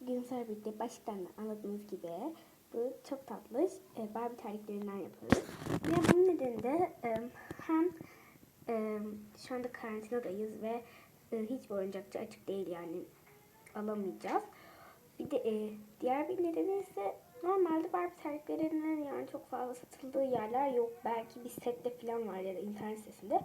bugün sizlerle birlikte baştan da anladığınız gibi bu çok tatlı e, Barbie terliklerinden yapıyoruz. Ve bunun nedeni de e, hem e, şu anda karantinadayız ve e, hiçbir oyuncakçı açık değil yani alamayacağız. Bir de e, diğer bir nedeni ise normalde Barbie terliklerinin yani çok fazla satıldığı yerler yok. Belki bir sette falan var ya da internet sitesinde.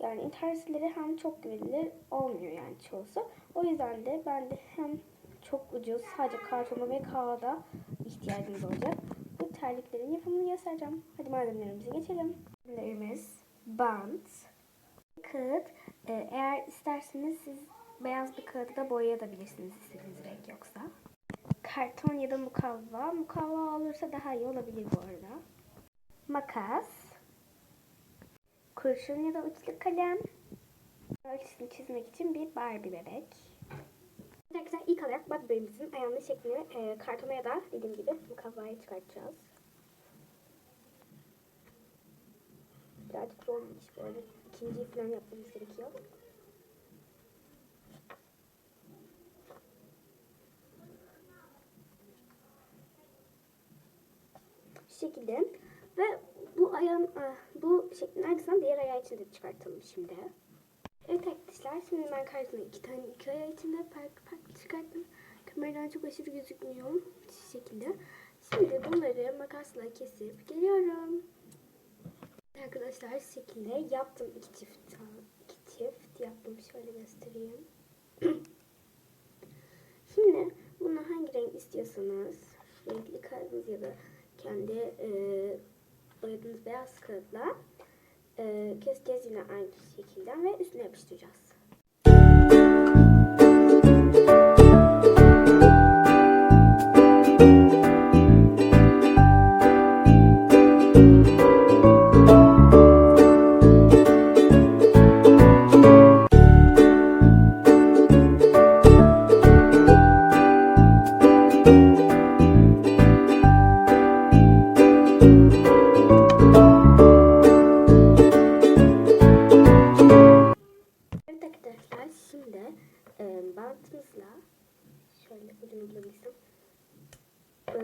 Yani internet hem çok güvenilir olmuyor yani çoğusu. O yüzden de ben de hem çok ucuz sadece kartona ve kağıda ihtiyacımız olacak. Bu terliklerin yapımını göstereceğim. Hadi malzemelerimize geçelim. Malzemelerimiz bant, kağıt. Ee, eğer isterseniz siz beyaz bir kağıdı da boyayabilirsiniz istediğiniz renk yoksa. Karton ya da mukavva. Mukavva olursa daha iyi olabilir bu arada. Makas kurşun ya da uçlu kalem. Ölçüsünü çizmek için bir Barbie bebek. Arkadaşlar ilk olarak Barbie'mizin ayağının şeklini e, kartona ya da dediğim gibi mukavvaya çıkartacağız. Birazcık zormuş böyle. İkinciyi falan yapmamız gerekiyor. Şu şekilde. Ayağın, ah, bu şeklin aynısından diğer ayağı için de çıkartalım şimdi. Evet arkadaşlar şimdi ben kartına iki tane iki ayağı içinde farklı farklı çıkarttım. Kameradan çok aşırı gözükmüyor. Şu şekilde. Şimdi bunları makasla kesip geliyorum. Arkadaşlar şu şekilde yaptım iki çift. iki çift yaptım. Şöyle göstereyim. Şimdi bunu hangi renk istiyorsanız renkli kağıdınız ya da kendi e, boyadığınız beyaz kağıtla e, keseceğiz yine aynı şekilde ve üstüne yapıştıracağız.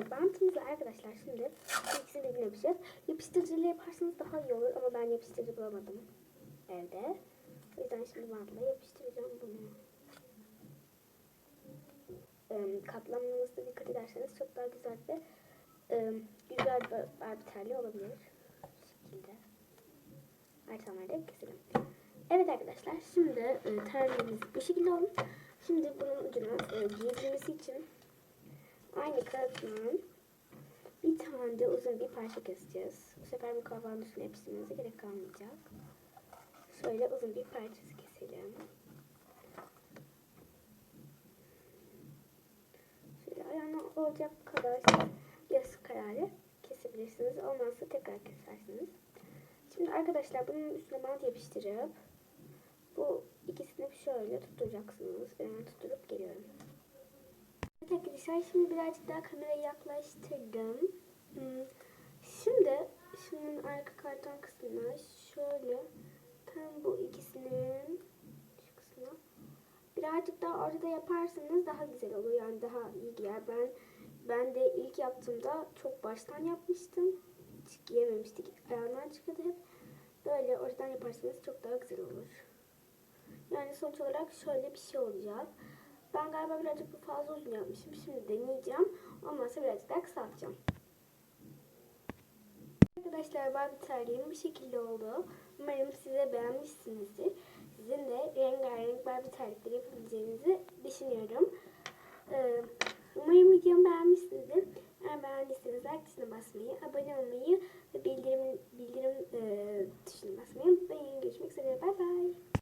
E, bantımızla arkadaşlar şimdi ikisini birbirine yapacağız. Yapıştırıcıyla yaparsanız daha iyi olur ama ben yapıştırıcı bulamadım evde. O yüzden şimdi bantla yapıştıracağım bunu. E, katlanmanızda dikkat ederseniz çok daha güzel ve e, güzel bir Barbie terliği olabilir. Bu şekilde. Artalarda keselim. Evet arkadaşlar şimdi e, terliğimiz bu şekilde olmuş. Şimdi bunun ucuna e, için aynı kağıttan bir tane de uzun bir parça keseceğiz. Bu sefer bu kahvanın üstüne yapıştırmanıza gerek kalmayacak. Şöyle uzun bir parçası keselim. Şöyle ayağına olacak kadar yarısı kararı kesebilirsiniz. Olmazsa tekrar kesersiniz. Şimdi arkadaşlar bunun üstüne bant yapıştırıp bu ikisini şöyle tutturacaksınız. Ben tutturup geliyorum. Arkadaşlar şimdi birazcık daha kamerayı yaklaştırdım. Hmm, Şimdi şunun arka karton kısmına şöyle tam bu ikisinin şu kısmına birazcık daha ortada yaparsanız daha güzel olur. Yani daha iyi giyer. Ben ben de ilk yaptığımda çok baştan yapmıştım. Hiç giyememiştik. Ayağından çıkıyordu hep. Böyle oradan yaparsanız çok daha güzel olur. Yani sonuç olarak şöyle bir şey olacak. Ben galiba birazcık bu fazla uzun yapmışım. Şimdi deneyeceğim. Olmazsa birazcık daha kısaltacağım. Arkadaşlar Barbie terliğim bu şekilde oldu. Umarım size beğenmişsinizdir. Sizin de rengarenk Barbie terlikleri yapabileceğinizi düşünüyorum. Ee, umarım videomu beğenmişsinizdir. Eğer beğendiyseniz like tuşuna basmayı, abone olmayı ve bildirim bildirim e, tuşuna basmayı unutmayın. Görüşmek üzere. Bay bay.